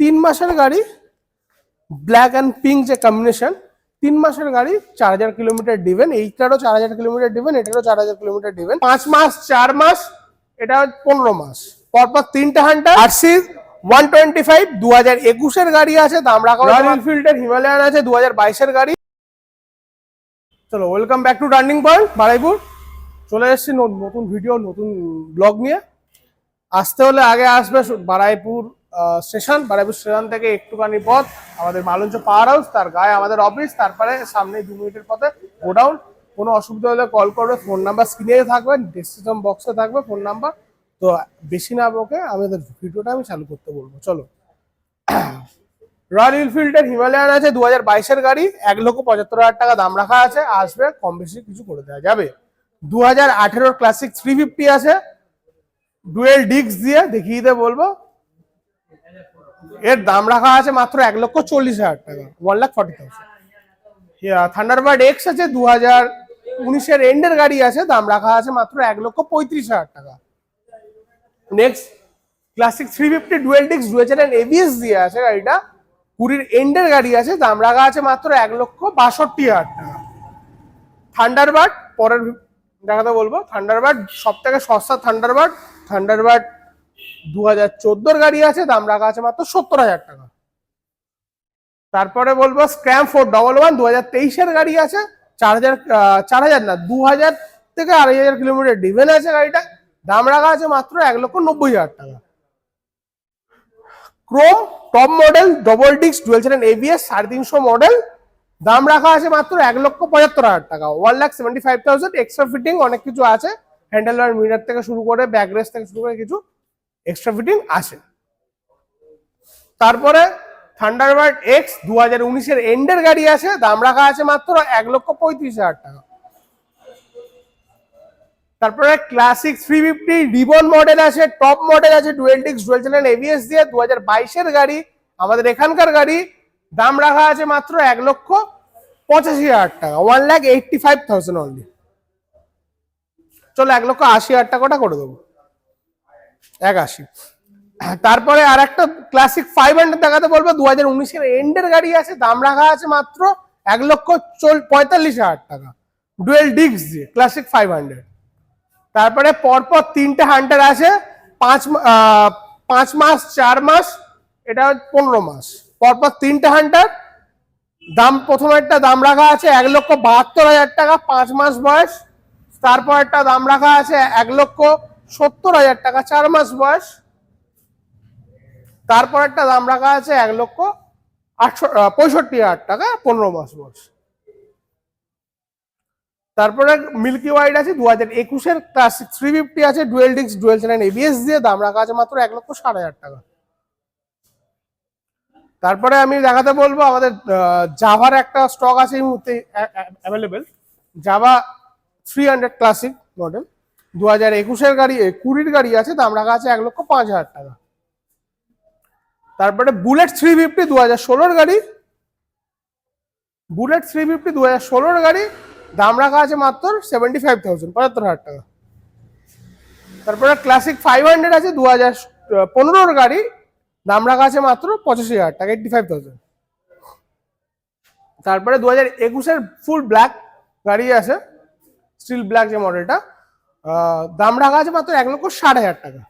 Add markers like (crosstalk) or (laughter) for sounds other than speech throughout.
তিন মাসের গাড়ি ব্ল্যাক অ্যান্ড পিঙ্ক যে কম্বিনেশন তিন মাসের গাড়ি চার হাজার কিলোমিটার ডিভেন এইটারও চার হাজার কিলোমিটার ডিভেন এটারও চার হাজার কিলোমিটার ডিভেন পাঁচ মাস চার মাস এটা পনেরো মাস। পরপর তিনটে Hunter RC one twenty five দু হাজার একুশের গাড়ি আছে দাম রাখা রয়্যাল এনফিল্ডের হিমালয়ান আছে দু হাজার বাইশের গাড়ি। চলো welcome back to turning point Baruipur. চলে এসেছি নতুন ভিডিও নতুন ব্লগ নিয়ে। আসতে হলে আগে আসবে বারাইপুর স্টেশন, বারাইপুর স্টেশন থেকে একটুখানি পথ, আমাদের মালঞ্চ পাওয়ার হাউস তার গায়ে আমাদের অফিস তারপরে সামনে দু মিনিটের পথে গোডাউন। কোনো অসুবিধা হলে কল করবে ফোন নাম্বার স্ক্রিনে থাকবে ডিসক্রিপশন বক্সে থাকবে ফোন নাম্বার তো বেশি না বকে আমাদের ভিডিওটা আমি চালু করতে বলব। চলো। রয়্যাল এনফিল্ডের হিমালয়ান আছে দু হাজার বাইশের গাড়ি, এক লক্ষ পঁচাত্তর হাজার টাকা দাম রাখা আছে, আসবে, কম বেশি কিছু করে দেওয়া যাবে। দু হাজার আঠেরোর ক্লাসিক থ্রি ফিফটি আছে ডুয়েল ডিস্ক দিয়ে দেখিয়ে দিতে বলব। এর দাম রাখা আছে মাত্র এক লক্ষ চল্লিশ হাজার টাকা one lakh forty thousand Thunderbird X আছে, দু হাজার উনিশের এন্ডের গাড়ি আছে, দাম রাখা আছে মাত্র এক লক্ষ পঁয়ত্রিশ হাজার টাকা। Next Classic three fifty dual disc dual channel ABS দিয়ে আছে গাড়িটা। কুড়ির এন্ডের গাড়ি আছে, দাম রাখা আছে মাত্র এক লক্ষ বাষট্টি হাজার টাকা। থান্ডারবার্ড পরের দেখাতে বলব থান্ডারবার্ড সব থেকে সস্তা থান্ডারবার্ড থান্ডারবার্ড দু হাজার গাড়ি আছে, দাম রাখা আছে মাত্র সত্তর হাজার টাকা। তারপরে বলব স্ক্র্যাম ফোর ডবল ওয়ান দু হাজার তেইশের গাড়ি আছে, চার হাজার না দু হাজার থেকে আড়াই হাজার কিলোমিটার ডিভেন আছে গাড়িটা, দাম রাখা আছে মাত্র এক লক্ষ নব্বই হাজার টাকা। Chrome top model double disc dual channel ABS সাড়ে তিনশো মডেল দাম রাখা আছে মাত্র এক লক্ষ পঁচাত্তর হাজার টাকা। One lakh seventy five thousand extra fitting অনেক কিছু আছে হ্যান্ডেল মিটার থেকে শুরু করে ব্যাক রেস থেকে শুরু করে কিছু। এক্সট্রা ফিটিং আছে তারপরে থান্ডারবার্ড এক্স দু হাজার উনিশের এন্ডের গাড়ি আছে দাম রাখা আছে মাত্র এক লক্ষ পঁয়ত্রিশ হাজার টাকা। তারপরে Classic three fifty ribbon model আছে টপ মডেল আছে ডুয়েল ডিক্স ডুয়েল চ্যানেল এবিএস দিয়ে দু হাজার বাইশের গাড়ি, আমাদের এখানকার গাড়ি, দাম রাখা আছে মাত্র এক লক্ষ পঁচাশি হাজার টাকা। One lakh eighty five thousand only চলো এক লক্ষ আশি হাজার টাকাটা করে দেবো। এক আশি তারপরে আর একটা ক্লাসিক ফাইভ হান্ড্রেড দেখাতে বলব দু হাজার উনিশের এন্ডের গাড়ি আছে, দাম রাখা আছে মাত্র এক লক্ষ চল, পঁয়তাল্লিশ হাজার টাকা। ডুয়েল ডিক্স দিয়ে ক্লাসিক ফাইভ হান্ড্রেড তারপরে পরপর তিনটে হান্টার আছে, পাঁচ পাঁচ মাস, চার মাস, এটা পনেরো মাস। পরপর তিনটে হান্টার দাম প্রথম একটা দাম রাখা আছে এক লক্ষ বাহাত্তর হাজার টাকা, পাঁচ মাস বয়স। তারপর একটা দাম রাখা আছে এক লক্ষ সত্তর হাজার টাকা, চার মাস বয়স। তারপর একটা দাম রাখা আছে এক লক্ষ আটশো পঁয়ষট্টি হাজার টাকা, পনেরো মাস বয়স। তারপরে মিল্কি হোয়াইট আছে দু হাজার একুশের ক্লাসিক থ্রি ফিফটি আছে dual disc dual channel ABS দিয়ে দাম রাখা আছে মাত্র এক লক্ষ ষাট হাজার টাকা। তারপরে আমি দেখাতে বলব আমাদের জাভার একটা স্টক আছে এই মুহূর্তে available Jawa three hundred Classic model দু হাজার একুশের গাড়ি কুড়ির গাড়ি আছে দাম রাখা আছে এক লক্ষ পাঁচ হাজার টাকা। তারপরে বুলেট থ্রি ফিফটি দু হাজার ষোলোর গাড়ি। বুলেট থ্রি ফিফটি দু হাজার ষোলোর গাড়ি দাম রাখা আছে মাত্র সেভেন্টি ফাইভ থাউজেন্ড, পঁচাত্তর হাজার টাকা। তারপরে ক্লাসিক ফাইভ হান্ড্রেড আছে দু হাজার পনেরোর গাড়ি দাম রাখা আছে মাত্র পঁচাশি হাজার টাকা, এইটটি ফাইভ থাউজেন্ড। তারপরে দু হাজার একুশের ফুল ব্ল্যাক গাড়ি আছে, স্টিল ব্ল্যাক যে মডেলটা দাম রাখা আছে মাত্র এক লক্ষ ষাট হাজার টাকা।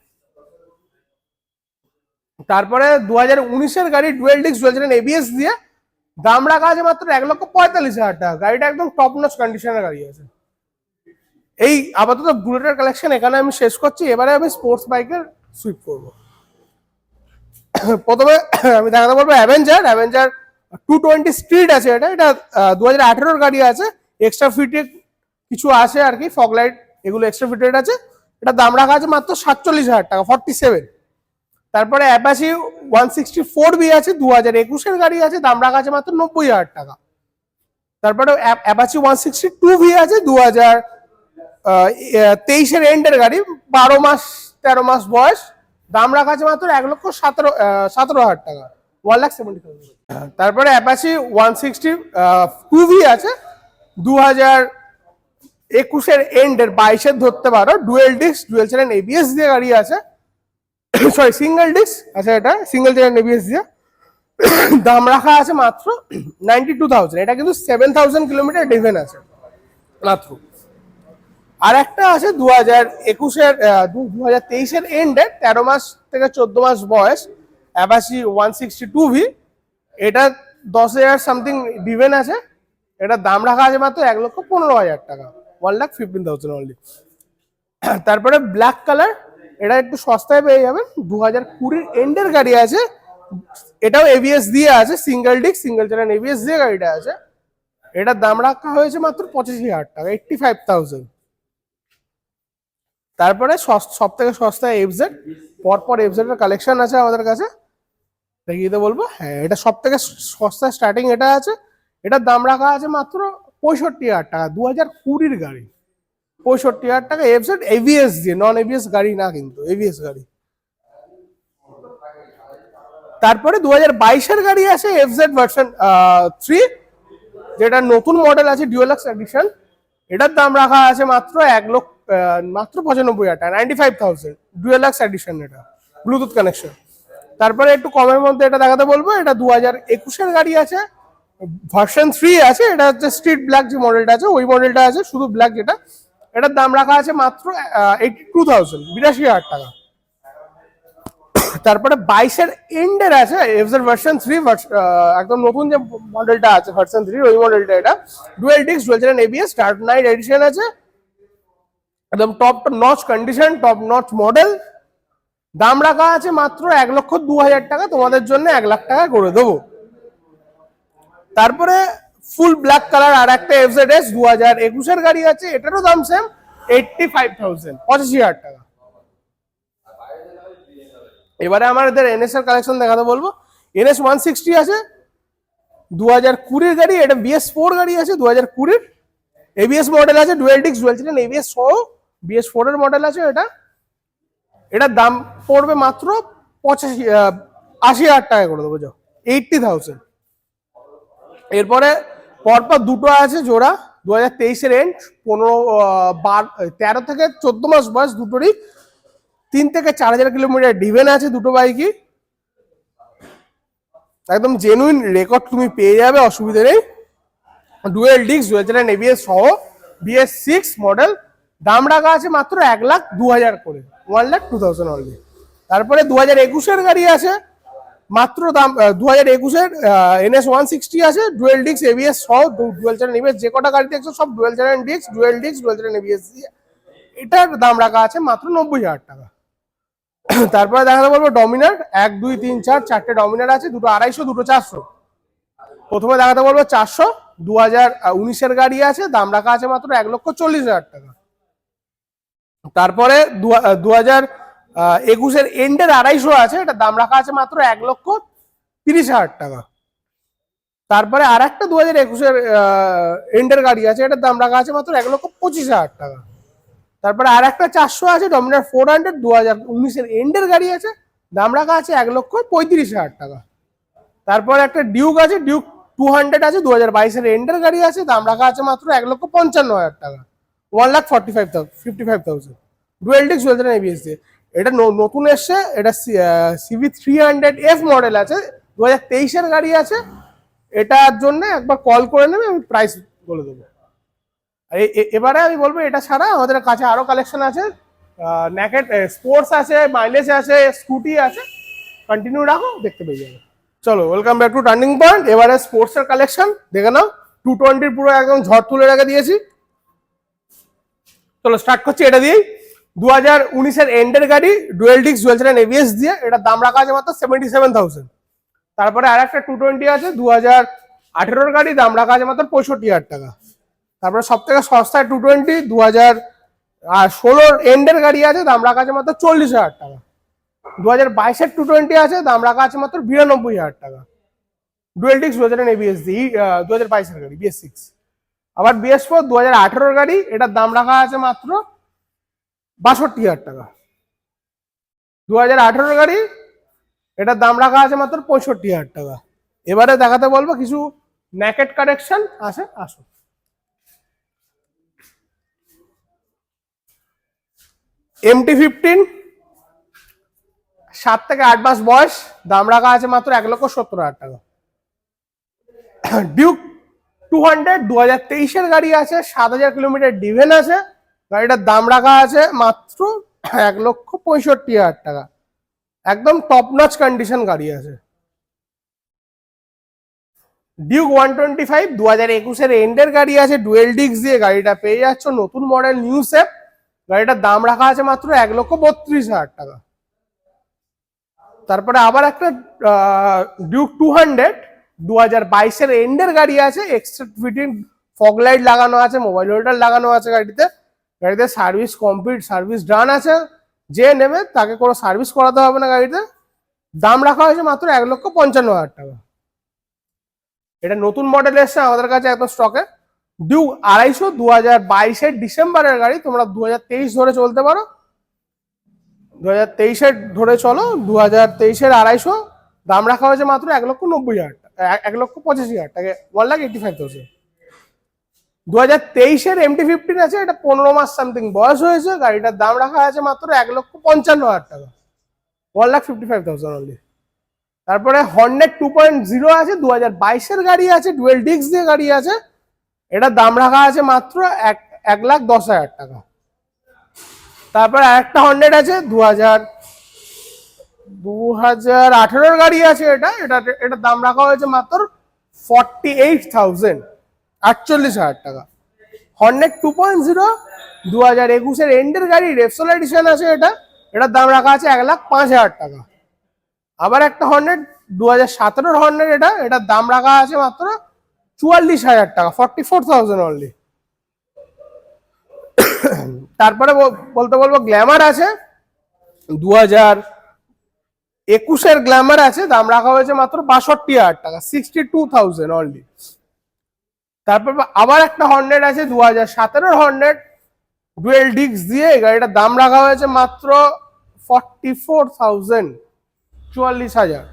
তারপরে দু হাজার উনিশের গাড়ি ডুয়েল ডিস্ক ডুয়েল এবিএস দিয়ে। দাম রাখা আছে মাত্র এক লক্ষ পঁয়তাল্লিশ হাজার টাকা। গাড়িটা একদম টপ নচ কন্ডিশনের গাড়ি আছে। এই আপাতত বুলেটের কালেকশন এখানে আমি শেষ করছি। এবারে আমি স্পোর্টস বাইকের সুইপ করব। প্রথমে আমি দেখাতে পারব Avenger Avenger two twenty street আছে এটা। এটা দু হাজার আঠেরোর গাড়ি আছে। এক্সট্রা ফিটেড কিছু আছে আর কি। ফগ লাইট এগুলো এক্সট্রা ফিটেড আছে। এটা দাম রাখা আছে মাত্র সাতচল্লিশ হাজার টাকা ফর্টি সেভেন তারপরে Apache one sixty four V আছে দু হাজার একুশের গাড়ি আছে, দাম রাখা আছে মাত্র নব্বই হাজার টাকা। তারপরে Apache one sixty two V আছে দু হাজার তেইশের এন্ডের গাড়ি, বারো মাস, তেরো মাস বয়স। দাম রাখা আছে মাত্র এক লক্ষ সতেরো সতেরো হাজার টাকা। ওয়ান লাখ সেভেন্টি থাউজেন্ড তারপরে Apache one sixty two V আছে দু হাজার একুশের এন্ডের বাইশের ধরতে পারো dual disc dual channel ABS দিয়ে গাড়ি আছে। সরি সিঙ্গেল ডিস্ক আছে এটা সিঙ্গেল চ্যানেল এবিএস দিয়ে। (coughs) দাম রাখা আছে মাত্র নাইনটি টু থাউজেন্ড এটা কিন্তু সেভেন থাউজেন্ড কিলোমিটার ডিভেন আছে, মাত্র। আর একটা আছে দু হাজার একুশের দু হাজার তেইশের এন্ডে তেরো মাস থেকে চোদ্দ মাস বয়স Apache one sixty two V এটা দশ হাজার সামথিং ডিভেন আছে এটার দাম রাখা আছে মাত্র এক লক্ষ পনেরো হাজার টাকা। One lakh fifteen thousand only তারপরে ব্ল্যাক কালার এটা একটু সস্তায় পেয়ে যাবেন। দু হাজার কুড়ির এন্ডের গাড়ি আছে। এটাও এবিএস দিয়ে আছে single disc single channel ABS দিয়ে গাড়িটা আছে। এটার দাম রাখা হয়েছে মাত্র পঁচাশি হাজার টাকা এইটটি ফাইভ থাউজেন্ড তারপরে সব থেকে সস্তা এফজেড পরপর এফজেড এর কালেকশন আছে আমাদের কাছে। দেখিয়ে বলব হ্যাঁ এটা সব থেকে সস্তা স্টার্টিং এটা আছে। এটার দাম রাখা আছে মাত্র পঁয়ষট্টি হাজার টাকা, দু হাজার কুড়ির গাড়ি। পঁয়ষট্টি হাজার টাকা এফজেড এভিএস দিয়ে নন এভিএস গাড়ি না কিন্তু এভিএস গাড়ি। তারপরে দু হাজার বাইশের গাড়ি আছে এফজেড ভার্সন থ্রি যেটা নতুন মডেল আছে ডিওলাক্স এডিশন এটার দাম রাখা আছে মাত্র এক লক্ষ মাত্র পঁচানব্বই হাজার টাকা ninety five thousand deluxe edition এটা ব্লুটুথ কানেকশন তারপরে একটু কমের মধ্যে এটা দেখাতে বলব, এটা দু হাজার একুশের গাড়ি আছে। ভার্সন থ্রি আছে, এটা হচ্ছে স্ট্রিট ব্ল্যাক যে মডেলটা আছে, ওই মডেলটা আছে, শুধু ব্ল্যাক যেটা। এটার দাম রাখা আছে মাত্র এইটি টু থাউজেন্ড বিরাশি হাজার টাকা। তারপরে বাইশের এন্ডের আছে, এফজেড ভার্সন থ্রি একদম নতুন যে মডেলটা আছে ভার্সন থ্রি ওই মডেলটা এটা। Dual disc dual channel ABS start night edition আছে। একদম top notch condition top notch model দাম রাখা আছে মাত্র এক লক্ষ দু হাজার টাকা, তোমাদের জন্য এক লাখ টাকা করে দেবো। তারপরে ফুল ব্ল্যাক কালার আর একটা এফজেড এস দু হাজার একুশের গাড়ি আছে, এটারও দাম সেম এইটটি ফাইভ থাউজেন্ড পঁচাশি হাজার টাকা। এবারে আমাদের এনএস এর কালেকশন দেখাতে বলব। এনএস ওয়ান সিক্সটি আছে দু হাজার কুড়ির গাড়ি, এটা বিএস ফোর গাড়ি আছে দু হাজার কুড়ির এবিএস মডেল আছে ডুয়েল ডিক্স ডুয়েল ছিলেন এবিএস সহ বিএস ফোর এর মডেল আছে এটা। এটার দাম পড়বে মাত্র পঁচাশি আশি হাজার টাকা করে দেবো, যাও। এইটটি থাউজেন্ড এরপরে পরপর দুটো আছে জোড়া দু হাজার তেইশের এন্ড পনেরো বার, তেরো থেকে চোদ্দ মাস বয়স দুটোরই। তিন থেকে চার হাজার কিলোমিটার ডিভেন আছে দুটো বাইকই। একদম জেনুইন রেকর্ড তুমি পেয়ে যাবে, অসুবিধা নেই। Dual disc dual channel ABS সহ বিএস সিক্স মডেল দাম রাখা আছে মাত্র এক লাখ দু হাজার করে one lakh two thousand only তারপরে দু হাজার একুশের গাড়ি আছে মাত্র দাম দু হাজার একুশের এনএস ওয়ান সিক্সটি আছে, ডুয়েল ডিস্ক, এবিএস সহ ডুয়েল চ্যানেল এবিএস, যে কটা গাড়ি দেখছ সব dual channel disc, dual disc, dual channel ABS এটার দাম রাখা আছে মাত্র নব্বই হাজার টাকা। (coughs) তারপরে দেখাতে বলব ডমিনার, এক, দুই, তিন, চার, চারটে ডমিনার আছে, দুটো আড়াইশো, দুটো চারশো। প্রথমে দেখাতে বলব চারশো দু হাজার উনিশের গাড়ি আছে, দাম রাখা আছে মাত্র এক লক্ষ চল্লিশ হাজার টাকা। তারপরে দু হাজার একুশের এন্ডের আড়াইশো আছে, এটা দাম রাখা আছে মাত্র এক লক্ষ তিরিশ হাজার টাকা। তারপরে আর একটা দু হাজার একুশের এন্ডের গাড়ি আছে, এটার দাম রাখা আছে মাত্র এক লক্ষ পঁচিশ হাজার টাকা। তারপরে আর একটা চারশো আছে, ডমিনার ফোর হান্ড্রেড দু হাজার উনিশের এন্ডের গাড়ি আছে, দাম রাখা আছে এক লক্ষ পঁয়ত্রিশ হাজার টাকা। তারপরে একটা ডিউক আছে, ডিউক টু হান্ড্রেড আছে দু হাজার বাইশের এন্ডের গাড়ি আছে, দাম রাখা আছে মাত্র এক লক্ষ পঞ্চান্ন হাজার টাকা। One lakh forty five thousand fifty five thousand. Dual ডিক্স ডুয়েল এবিএস দিয়ে এটা নতুন এসছে, এটা CB three hundred F model আছে দু হাজার তেইশের গাড়ি আছে, এটার জন্য একবার কল করে নেবে, আমি প্রাইস বলে দেবো। এবারে আমি বলব, এটা ছাড়া আমাদের কাছে আরও কালেকশন আছে ন্যাকেট স্পোর্টস আছে মাইলেজ আছে স্কুটি আছে কন্টিনিউ রাখো, দেখতে পেয়ে যাবে। চলো welcome back to turning point এবারে স্পোর্টস এর কালেকশন দেখে নাও টু টোয়েন্টির পুরো একদম ঝড় তুলে রেখে দিয়েছি। চলো স্টার্ট করছি, এটা দিয়েই। দু হাজার উনিশের এন্ডের গাড়ি ডুয়েল ডিক্স ডুয়েল চ্যানেল এবিএস দিয়ে। এটার দাম রাখা আছে মাত্র সেভেন্টি সেভেন থাউজেন্ড তারপরে আর একটা টু টোয়েন্টি আছে দু হাজার আঠেরোর গাড়ি, দাম রাখা আছে মাত্র পঁয়ষট্টি হাজার টাকা। তারপরে সব থেকে সস্তায় টু টোয়েন্টি দু হাজার আর ষোলোর এন্ডের গাড়ি আছে, দাম রাখা আছে মাত্র চল্লিশ হাজার টাকা। দু হাজার বাইশের টু টোয়েন্টি আছে, দাম রাখা আছে মাত্র বিরানব্বই হাজার টাকা। ডুয়েল ডিক্স দু হাজার এবিএস দি দু হাজার বাইশের গাড়ি বিএস সিক্স আবার বিএস ফোর দু হাজার আঠেরোর গাড়ি, এটার দাম রাখা আছে মাত্র বাষট্টি হাজার টাকা। দু হাজার গাড়ি, এটার দাম রাখা আছে মাত্র পঁয়ষট্টি হাজার টাকা। এবারে দেখাতে বলব, কিছু ন্যাকেট কারেকশন আছে আসো এমটি ফিফটিন সাত থেকে আট মাস বয়স, দাম রাখা আছে মাত্র এক লক্ষ সত্তর হাজার টাকা। ডিউক টু হান্ড্রেড দু হাজার তেইশের গাড়ি আছে, সাত হাজার কিলোমিটার ডিভেন আছে। গাড়িটার দাম রাখা আছে মাত্র এক লক্ষ পঁয়ষট্টি হাজার টাকা। একদম টপ নচ কন্ডিশন গাড়ি আছে। ডিউক ওয়ান টোয়েন্টি ফাইভ দু হাজার একুশের এন্ডের গাড়ি আছে ডুয়েল ডিক্স দিয়ে গাড়িটা পেয়ে যাচ্ছ। নতুন মডেল নিউ সেপ গাড়িটার দাম রাখা আছে মাত্র এক লক্ষ বত্রিশ হাজার টাকা। তারপরে আবার একটা ডিউক টু হান্ড্রেড দু হাজার বাইশের এন্ডের গাড়ি আছে। এক্সট্রা ফিটিং ফগলাইট লাগানো আছে মোবাইল হোল্ডার লাগানো আছে গাড়িতে। গাড়িতে সার্ভিস কমপ্লিট সার্ভিস ডান আছে। যে নেবে তাকে কোনো সার্ভিস করাতে হবে না গাড়িতে। দাম রাখা হয়েছে মাত্র এক লক্ষ পঞ্চান্ন হাজার টাকা। এটা নতুন মডেল এসছে আমাদের কাছে একদম স্টকে ডিউ আড়াইশো দু হাজার বাইশের ডিসেম্বরের গাড়ি, তোমরা দু হাজার তেইশ ধরে চলতে পারো। দু হাজার তেইশের ধরে চলো দু হাজার তেইশের আড়াইশো। দাম রাখা হয়েছে মাত্র এক লক্ষ নব্বই হাজার টাকা, এক- লক্ষ পঁচাশি হাজার টাকা one lakh eighty five thousand দু হাজার তেইশের এমটি ফিফটিন আছে, এটা পনেরো মাস সামথিং বয়স হয়েছে, গাড়িটার দাম রাখা আছে মাত্র এক লক্ষ পঞ্চান্ন হাজার টাকা। One lakh fifty five thousand only তারপরে হর্নেট টু পয়েন্ট জিরো আছে দু হাজার বাইশের গাড়ি আছে ডুয়েল ডিস্ক দিয়ে গাড়ি আছে এটার দাম রাখা আছে মাত্র এক এক লাখ দশ হাজার টাকা। তারপরে আরেকটা হর্নেট আছে দু হাজার দু হাজার আঠেরোর গাড়ি আছে এটা এটা এটার দাম রাখা হয়েছে মাত্র ফর্টি এইট থাউজেন্ড আটচল্লিশ হাজার টাকা। হর্নেট টু পয়েন্ট জিরো দু হাজার একুশের এন্ডের গাড়ি রেপসোল এডিশন আছে এটা। এটার দাম রাখা আছে এক লাখ পাঁচ হাজার টাকা। আবার একটা হর্নেট দু হাজার সতেরোর হর্নেট এটা। এটার দাম রাখা আছে মাত্র চুয়াল্লিশ হাজার টাকা ফর্টি ফোর থাউজেন্ড অনলি তারপরে বলতে বলব গ্ল্যামার আছে। দু হাজার একুশের গ্ল্যামার আছে। দাম রাখা হয়েছে মাত্র বাষট্টি হাজার টাকা সিক্সটি টু থাউজেন্ড অনলি তারপর আবার একটা হর্নেট আছে দু হাজার সতেরোর হর্নেট ডুয়েল ডিক্স দিয়ে গাড়িটার দাম রাখা হয়েছে মাত্র ফর্টি ফোর থাউজেন্ড চুয়াল্লিশ হাজার।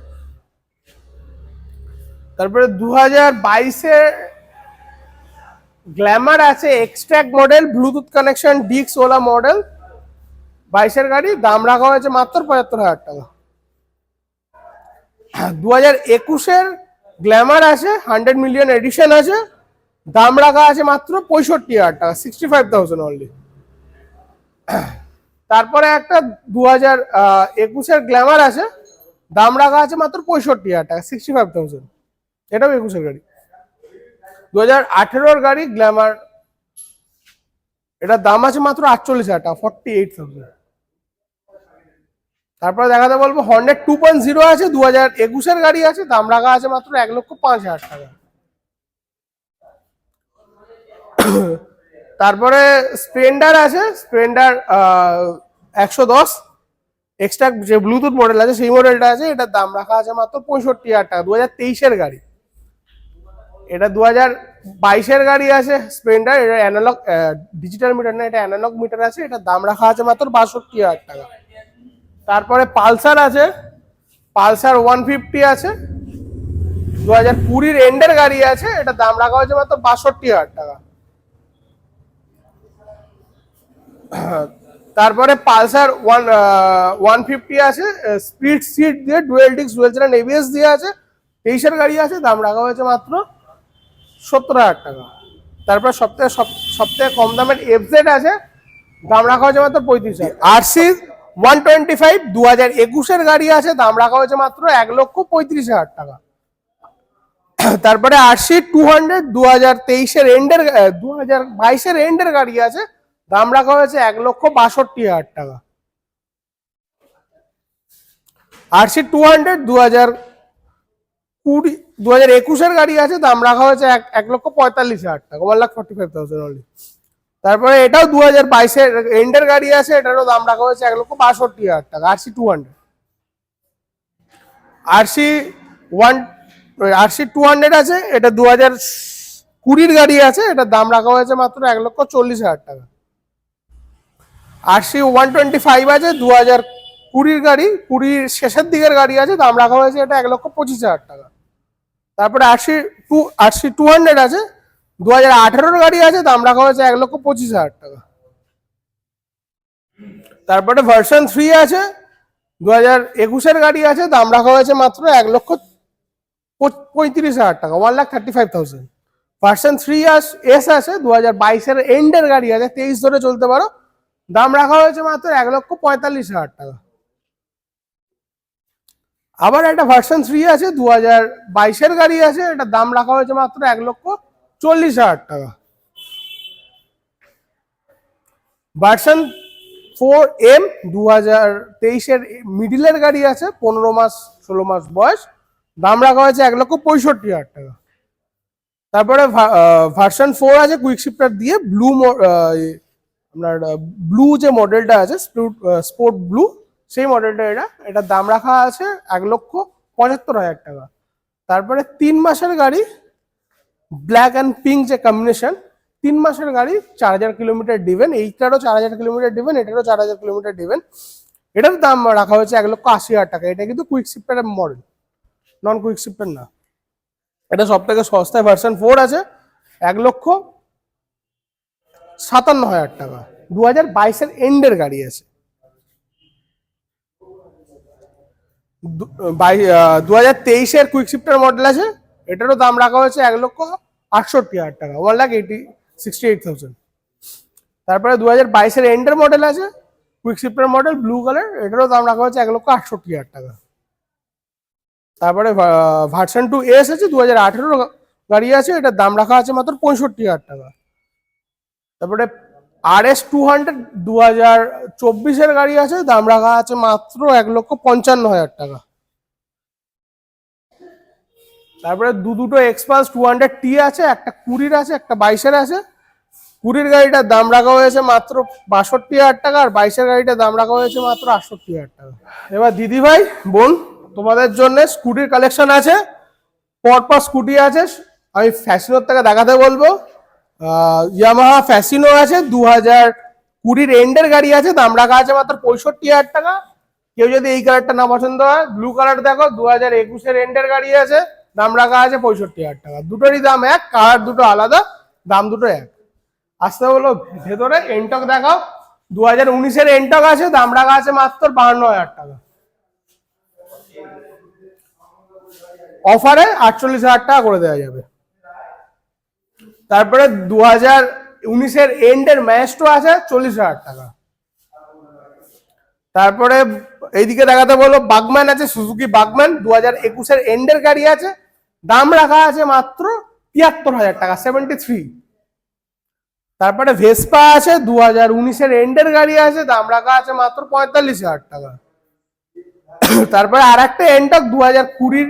তারপরে দু হাজার বাইশে গ্ল্যামার আছে এক্সট্রাক্ট মডেল, ব্লুটুথ কানেকশন ডিক্স ওলা মডেল। বাইশের গাড়ি, দাম রাখা হয়েছে মাত্র পঁচাত্তর হাজার টাকা। দু হাজার একুশের গ্ল্যামার আছে হান্ড্রেড মিলিয়ন এডিশন আছে। দাম রাখা আছে মাত্র পঁয়ষট্টি হাজার টাকা সিক্সটি ফাইভ থাউজেন্ড অনলি তারপরে একটা দু হাজার একুশের গ্ল্যামার আছে, দাম রাখা আছে মাত্র পঁয়ষট্টি হাজার টাকা সিক্সটি ফাইভ থাউজেন্ড এটাও একুশের গাড়ি। দু হাজার আঠেরোর গাড়ি গ্ল্যামার এটার দাম আছে মাত্র আটচল্লিশ হাজার টাকা ফর্টি এইট থাউজেন্ড তারপরে দেখাতে বলব হন্ড্রেড টু পয়েন্ট জিরো আছে দু হাজার একুশের গাড়ি আছে, দাম রাখা আছে মাত্র এক লক্ষ পাঁচ হাজার টাকা। তারপরে স্প্লেন্ডার আছে, স্প্লেন্ডার একশো দশ। এক্সট্রা যে ব্লুটুথ মডেল আছে, সেই মডেলটা আছে, এটার দাম রাখা আছে মাত্র পঁয়ষট্টি হাজার টাকা দু হাজার তেইশের গাড়ি। এটা দু হাজার বাইশের গাড়ি আছে স্প্লেন্ডার, এটা অ্যানালগ ডিজিটাল মিটার না, এটা অ্যানালগ মিটার আছে, এটার দাম রাখা আছে মাত্র বাষট্টি হাজার টাকা। তারপরে পালসার আছে, পালসার ওয়ান ফিফটি আছে দু হাজার কুড়ির এন্ডের গাড়ি আছে এটা দাম রাখা হয়েছে মাত্র বাষট্টি হাজার টাকা। তারপরে পালসার ওয়ান ওয়ান ফিফটি আছে স্পিড সিট দিয়ে, ডুয়েল ডিক্স ডুয়েল চ্যানেল এবিএস দিয়ে আছে, তেইশের গাড়ি আছে, দাম রাখা হয়েছে মাত্র সত্তর হাজার টাকা। তারপরে সবথেকে সব থেকে কম দামের এফজেড আছে, দাম রাখা হয়েছে মাত্র পঁয়ত্রিশ হাজার। আরসি ওয়ান টোয়েন্টি ফাইভ দু হাজার একুশের গাড়ি আছে, দাম রাখা হয়েছে মাত্র এক লক্ষ পঁয়ত্রিশ হাজার টাকা। তারপরে আরসি টু হান্ড্রেড দু হাজার তেইশের এন্ডের দু হাজার বাইশের এন্ডের গাড়ি আছে দাম রাখা হয়েছে এক লক্ষ বাষট্টি হাজার টাকা। আরসি টু হান্ড্রেড দু হাজার কুড়ি, দু হাজার একুশের গাড়ি আছে, দাম রাখা হয়েছে এক এক লক্ষ পঁয়তাল্লিশ হাজার টাকা one lakh forty five thousand only তারপরে এটাও দু হাজার বাইশের এন্ডের গাড়ি আছে, এটারও দাম রাখা হয়েছে এক লক্ষ বাষট্টি হাজার টাকা RC two hundred RC one RC two hundred আছে, এটা দু হাজার কুড়ির গাড়ি আছে, এটার দাম রাখা হয়েছে মাত্র এক লক্ষ চল্লিশ হাজার টাকা। আরসি ওয়ান টোয়েন্টি ফাইভ আছে দু হাজার কুড়ির গাড়ি, কুড়ির শেষের দিকের গাড়ি আছে, দাম রাখা হয়েছে এটা এক লক্ষ পঁচিশ হাজার টাকা। তারপরে RC two RC two hundred আছে দু হাজার আঠেরোর গাড়ি আছে, দাম রাখা হয়েছে এক লক্ষ পঁচিশ হাজার টাকা। তারপরে ভার্সন থ্রি আছে দু হাজার একুশের গাড়ি আছে, দাম রাখা হয়েছে মাত্র এক লক্ষ পঁয়ত্রিশ হাজার টাকা one lakh thirty five thousand version three S আছে দু হাজার বাইশের এন্ডের গাড়ি আছে, তেইশ ধরে চলতে পারো দাম রাখা হয়েছে মাত্র এক লক্ষ পঁয়তাল্লিশ হাজার টাকা। আবার একটা ভার্সন থ্রি আছে, দু হাজার বাইশের গাড়ি আছে, এটা দাম রাখা হয়েছে মাত্র এক লক্ষ চল্লিশ হাজার টাকা। ভার্সন ফোর এম দু হাজার তেইশের মিডিলের গাড়ি আছে, পনেরো মাস, ষোলো মাস বয়স। দাম রাখা হয়েছে এক লক্ষ পঁয়ষট্টি হাজার টাকা। তারপরে ভার্সন ফোর আছে কুইক শিফটার দিয়ে ব্লু আপনার ব্লু যে মডেলটা আছে স্পোর্ট ব্লু সেই মডেলটা এটা, এটার দাম রাখা আছে এক লক্ষ পঁচাত্তর হাজার টাকা। তারপরে তিন মাসের গাড়ি ব্ল্যাক অ্যান্ড পিঙ্ক যে কম্বিনেশন তিন মাসের গাড়ি, চার হাজার কিলোমিটার ডিভেন এইটারও চার হাজার কিলোমিটার ডিভেন এটারও চার হাজার কিলোমিটার ডিভেন এটার দাম রাখা হয়েছে এক লক্ষ আশি হাজার টাকা। এটা কিন্তু quick shifter model non quick shifter না। এটা সব থেকে সস্তায় ভার্সন ফোর আছে, এক লক্ষ সাতান্ন হাজার টাকা। দু হাজার বাইশের এন্ডের গাড়ি আছে। দু হাজার তেইশের কুইক শিফটার মডেল আছে। এটারও দাম রাখা হয়েছে এক লক্ষ আটষট্টি হাজার টাকা one lakh eighty sixty eight thousand তারপরে দু হাজার বাইশের এন্ডের মডেল আছে quick shifter model blue colour এটারও দাম রাখা হয়েছে এক লক্ষ আটষট্টি হাজার টাকা। তারপরে ভার্সন টু এস আছে দু হাজার আঠেরো গাড়ি আছে, এটার দাম রাখা আছে মাত্র পঁয়ষট্টি হাজার টাকা। তারপরে আর এস টু হান্ড্রেড দু হাজার চব্বিশের গাড়ি আছে, দাম রাখা আছে মাত্র এক লক্ষ পঞ্চান্ন হাজার টাকা। তারপরে দু দুটো এক্সপালস টু হান্ড্রেড টি আছে, একটা কুড়ির আছে, একটা বাইশের আছে। কুড়ির গাড়িটার দাম রাখা হয়েছে মাত্র বাষট্টি হাজার টাকা, আর বাইশের গাড়িটার দাম রাখা হয়েছে মাত্র আটষট্টি হাজার টাকা। এবার দিদি ভাই, বোন, তোমাদের জন্য স্কুটির কালেকশন আছে, পরপর স্কুটি আছে, আমি ফ্যাশনের থেকে দেখাতে বলব। ইয়ামাহা ফ্যাসিনো আছে দু হাজার কুড়ির এন্ডের গাড়ি আছে, দাম রাখা আছে মাত্র পঁয়ষট্টি হাজার টাকা। কেউ যদি এই কালারটা না পছন্দ হয় ব্লু কালার দেখো দু হাজার একুশের এন্ডের গাড়ি আছে, দাম রাখা আছে পঁয়ষট্টি হাজার টাকা। দুটোরই দাম এক কালার দুটো আলাদা, দাম দুটো এক। আসতে বলো, ভেতরে এনটক দেখাও। দু হাজার উনিশের এনটক আছে, দাম রাখা আছে মাত্র বাহান্ন হাজার টাকা। অফারে আটচল্লিশ হাজার টাকা করে দেওয়া যাবে। তারপরে দু হাজার উনিশের এন্ডের ম্যাস্টো আছে চল্লিশ হাজার টাকা। তারপরে এইদিকে দেখাতে বলো বাগম্যান আছে, সুজুকি বাগম্যান দু হাজার একুশের এন্ডের গাড়ি আছে। দাম রাখা আছে মাত্র তিয়াত্তর হাজার টাকা সেভেন্টি থ্রি তারপরে ভেসপা আছে দু হাজার উনিশের এন্ডের গাড়ি আছে, দাম রাখা আছে মাত্র পঁয়তাল্লিশ হাজার টাকা। তারপরে আর একটা এন্টক দু হাজার কুড়ির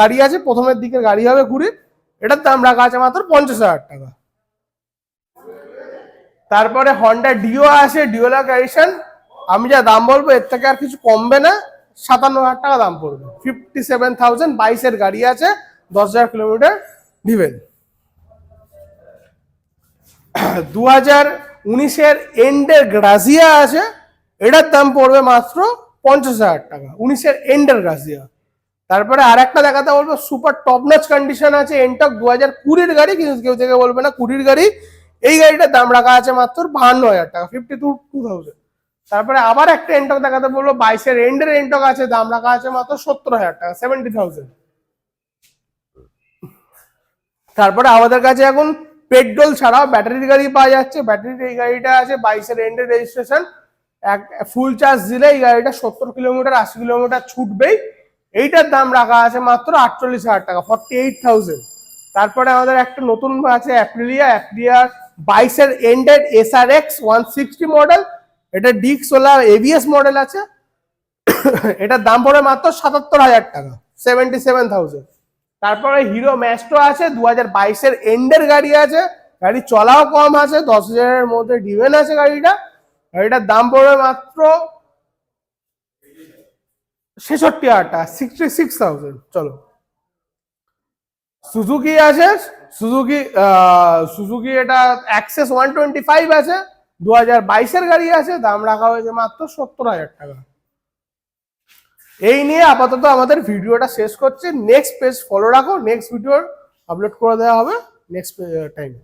গাড়ি আছে, প্রথমের দিকের গাড়ি হবে কুড়ির। এটার দাম রাখা আছে মাত্র পঞ্চাশ হাজার টাকা। তারপরে হন্ডা ডিও আছে ডিওলা গাড়িশন আমি যা দাম বলব, এর থেকে আর কিছু কমবে না। সাতান্ন হাজার টাকা দাম পড়বে। ফিফটি সেভেন থাউজেন্ড বাইশের গাড়ি আছে, দশ হাজার কিলোমিটার ডিভেন দু হাজার উনিশের এন্ডের গ্রাজিয়া আছে, এটার দাম পড়বে মাত্র পঞ্চাশ হাজার টাকা। উনিশের এন্ডের গ্রাজিয়া তারপরে আর একটা দেখাতে বলব সুপার টপ নচ কন্ডিশন আছে এনটক দু হাজার কুড়ির গাড়ি, কিন্তু কেউ থেকে বলবে না, কুড়ির গাড়ি। এই গাড়িটার দাম রাখা আছে মাত্র বাহান্ন হাজার টাকা ফিফটি টু টু থাউজেন্ড তারপরে আবার একটা এনটক দেখাতে বলব, বাইশের এন্ডের এনটক আছে, দাম রাখা আছে মাত্র সত্তর হাজার টাকা সেভেন্টি থাউজেন্ড তারপরে আমাদের কাছে এখন পেট্রোল ছাড়াও ব্যাটারির গাড়ি পাওয়া যাচ্ছে, ব্যাটারির এই গাড়িটা আছে, বাইশের এন্ডের রেজিস্ট্রেশন এক ফুল চার্জ দিলে এই গাড়িটা সত্তর কিলোমিটার, আশি কিলোমিটার ছুটবেই। এইটার দাম রাখা আছে মাত্র আটচল্লিশ হাজার টাকা ফর্টি এইট থাউজেন্ড তারপরে আমাদের একটা নতুন আছে অ্যাপ্রিলিয়া অ্যাপ্রিলিয়ার বাইশের ended S R X one sixty model এটা ডিক সোলার এভিএস মডেল আছে। এটার দাম পড়ে মাত্র সাতাত্তর হাজার টাকা সেভেন্টি সেভেন থাউজেন্ড তারপরে হিরো ম্যাস্টো আছে দু হাজার বাইশের এন্ডের গাড়ি আছে, গাড়ি চলাও কম আছে, দশ হাজারের মধ্যে ডিভেন আছে গাড়িটা। গাড়িটার দাম পড়বে মাত্র ছেষট্টি হাজার সিক্সটি সিক্স থাউজেন্ড চলো। সুজুকি আছে, সুজুকি সুজুকি এটা অ্যাক্সেস ওয়ান টোয়েন্টি ফাইভ আছে দু হাজার বাইশের গাড়ি আছে, দাম রাখা হয়েছে মাত্র সত্তর হাজার টাকা। এই নিয়ে আপাতত আমাদের ভিডিওটা শেষ করছে। নেক্সট পেজ ফলো রাখো নেক্সট ভিডিও আপলোড করে দেওয়া হবে নেক্সট টাইমে